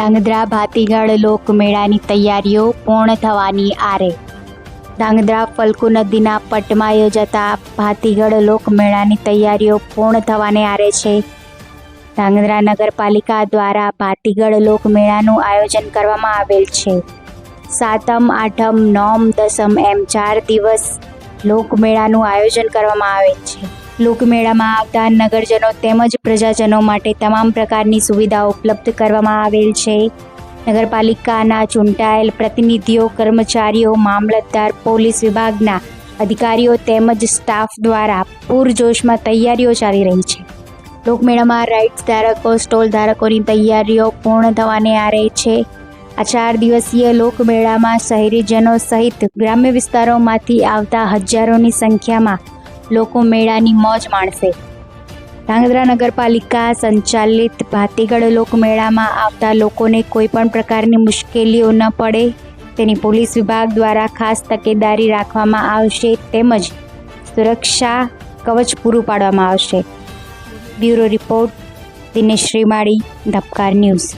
ધાંગધ્રા ભાતીગળ લોકમેળાની તૈયારીઓ પૂર્ણ થવાની આરે. ધાંગધ્રા ફલ્ગુ નદીના પટમાં યોજાતા ભાતીગળ લોકમેળાની તૈયારીઓ પૂર્ણ થવાને આરે છે. ધાંગધ્રા નગરપાલિકા દ્વારા ભાતીગળ લોકમેળાનું આયોજન કરવામાં આવેલ છે. સાતમ, આઠમ, નોમ, દસમ એમ ચાર દિવસ લોકમેળાનું આયોજન કરવામાં આવેલ છે. લોકમેળામાં આવતા નગરજનો તેમજ પ્રજાજનો માટે તમામ પ્રકારની સુવિધાઓ ઉપલબ્ધ કરવામાં આવેલ છે. નગરપાલિકાના ચૂંટાયેલ પ્રતિનિધિઓ, કર્મચારીઓ, મામલતદાર, પોલીસ વિભાગના અધિકારીઓ તેમજ સ્ટાફ દ્વારા પૂરજોશમાં તૈયારીઓ ચાલી રહી છે. લોકમેળામાં રાઇટ્સ ધારકો, સ્ટોલ ધારકોની તૈયારીઓ પૂર્ણ થવાને આરે છે. આ ચાર દિવસીય લોકમેળામાં શહેરીજનો સહિત ગ્રામ્ય વિસ્તારોમાંથી આવતા હજારોની સંખ્યામાં લોકો મેળાની મોજ માણશે. ધાંગધ્રા નગરપાલિકા સંચાલિત ભાતીગળ લોકમેળામાં આવતા લોકોને કોઈ પણ પ્રકારની મુશ્કેલીઓ ન પડે, તેની પોલીસ વિભાગ દ્વારા ખાસ તકેદારી રાખવામાં આવશે તેમજ સુરક્ષા કવચ પૂરું પાડવામાં આવશે. Bureau report Dinesh Shrimali, Dhabkar news.